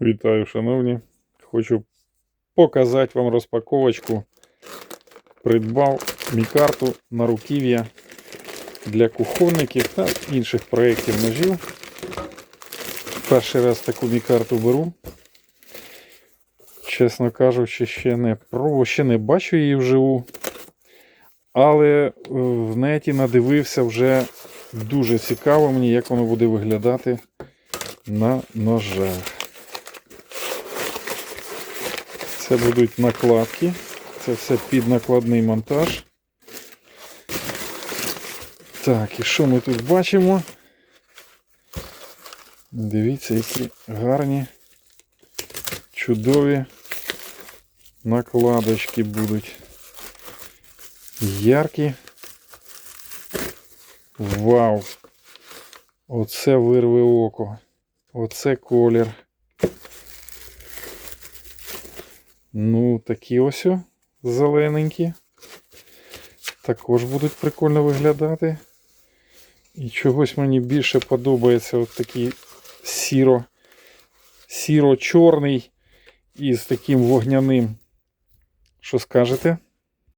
Вітаю, шановні. Хочу показати вам розпаковочку. Придбав мікарту на руків'я для кухонників та інших проєктів ножів. Перший раз таку мікарту беру. Чесно кажучи, ще не пробував, ще не бачу її вживу. Але в неті надивився вже дуже цікаво мені, як воно буде виглядати на ножах. Це будуть накладки. Це все під накладний монтаж. Так, і що ми тут бачимо? Дивіться, які гарні, чудові накладочки будуть. Яркі. Вау! Оце вирве око. Оце колір. Ну, такі ось зелененькі. Також будуть прикольно виглядати. І чогось мені більше подобається от такий сіро, сіро-чорний із таким вогняним. Що скажете?